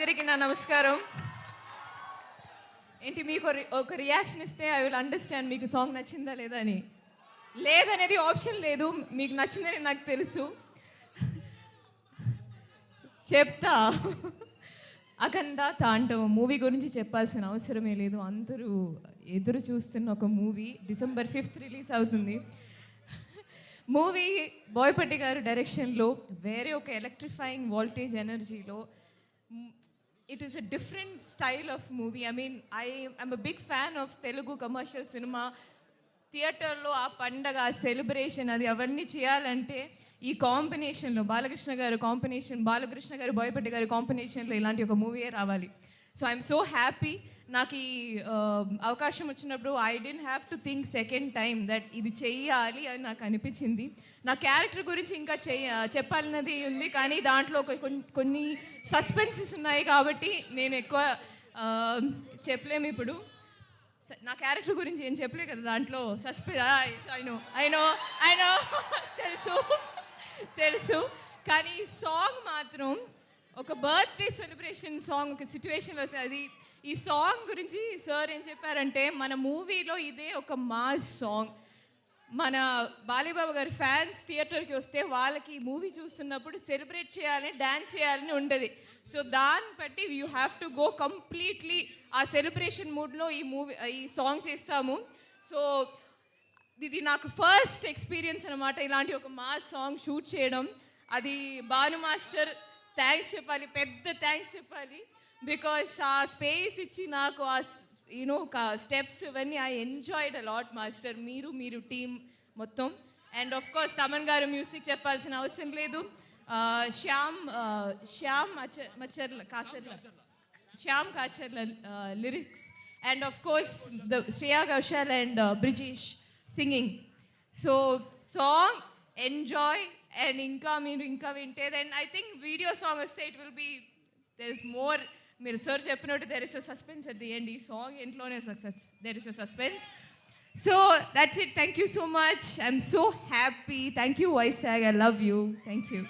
అందరికీ నా నమస్కారం. ఏంటి మీకు ఒక రి- ఒక రియాక్షన్ ఇస్తే ఐ విల్ అండర్స్టాండ్ మీకు సాంగ్ నచ్చిందా లేదా అని. లేదనేది ఆప్షన్ లేదు మీకు నచ్చిందని నాకు తెలుసు. చెప్తా. అఖండ తాండవం మూవీ గురించి చెప్పాల్సిన అవసరమే లేదు. అందరూ ఎదురు చూస్తున్న ఒక మూవీ డిసెంబర్ ఫిఫ్త్ రిలీజ్ అవుతుంది. మూవీ బోయపట్టి గారు డైరెక్షన్లో వేరే ఒక ఎలక్ట్రిఫైయింగ్ వోల్టేజ్ ఎనర్జీలో it is a different style of movie I mean I I'm a big fan of Telugu commercial cinema థియేటర్లో ఆ పండగ ఆ సెలబ్రేషన్ అది అవన్నీ చేయాలంటే ఈ కాంబినేషన్లో బాలకృష్ణ గారు కాంబినేషన్ బాలకృష్ణ గారు బోయపట్టి గారి కాంబినేషన్లో ఇలాంటి ఒక మూవీయే రావాలి. సో ఐఎమ్ సో హ్యాపీ నాకు ఈ అవకాశం వచ్చినప్పుడు I didn't have to think second time that ఇది చెయ్యాలి అని నాకు అనిపించింది. నా క్యారెక్టర్ గురించి ఇంకా చెయ్య చెప్పాలన్నది ఉంది కానీ దాంట్లో ఒక కొన్ని- కొన్ని సస్పెన్సెస్ ఉన్నాయి కాబట్టి నేను ఎక్కువ చెప్పలేము ఇప్పుడు. నా క్యారెక్టర్ గురించి ఏం చెప్పలే కదా దాంట్లో సస్పె అయినో అయినో అయినో తెలుసు తెలుసు. కానీ సాంగ్ మాత్రం ఒక బర్త్డే సెలబ్రేషన్ సాంగ్ ఒక సిచ్యువేషన్ వస్తే అది ఈ సాంగ్ గురించి సార్ ఏం చెప్పారంటే మన మూవీలో ఇదే ఒక మాస్ సాంగ్. మన బాలీబాబు గారి ఫ్యాన్స్ థియేటర్కి వస్తే వాళ్ళకి ఈ మూవీ చూస్తున్నప్పుడు సెలబ్రేట్ చేయాలని డ్యాన్స్ చేయాలని ఉండేది. సో దాన్ని బట్టి you have to go completely ఆ సెలబ్రేషన్ మూడ్లో ఈ మూవీ ఈ సాంగ్స్ ఇస్తాము సో ఇది నాకు ఫస్ట్ ఎక్స్పీరియన్స్ అనమాట ఇలాంటి ఒక మాస్ సాంగ్ షూట్ చేయడం. అది భాను మాస్టర్ థ్యాంక్స్ చెప్పాలి పెద్ద థ్యాంక్స్ చెప్పాలి. బికాస్ ఆ స్పేస్ ఇచ్చి నాకు ఆ యూనో స్టెప్స్ ఇవన్నీ I enjoyed a lot master మీరు మీరు టీం మొత్తం. అండ్ ఆఫ్ కోర్స్ తమన్ గారు మ్యూజిక్ చెప్పాల్సిన అవసరం లేదు. Shyam Shyam Macharla Kacharla Shyam Kacharla lyrics and of course the Shreya Ghoshal and Brijesh singing. So song enjoy and ఇంకా మీరు ఇంకా వింటే then I think video song వస్తే it will be there is more మీరు sir చెప్పినట్టు there is a suspense at the end ఈ song ఇంట్లోనే success there is a suspense so that's it thank you so much I'm so happy thank you Vizag I love you thank you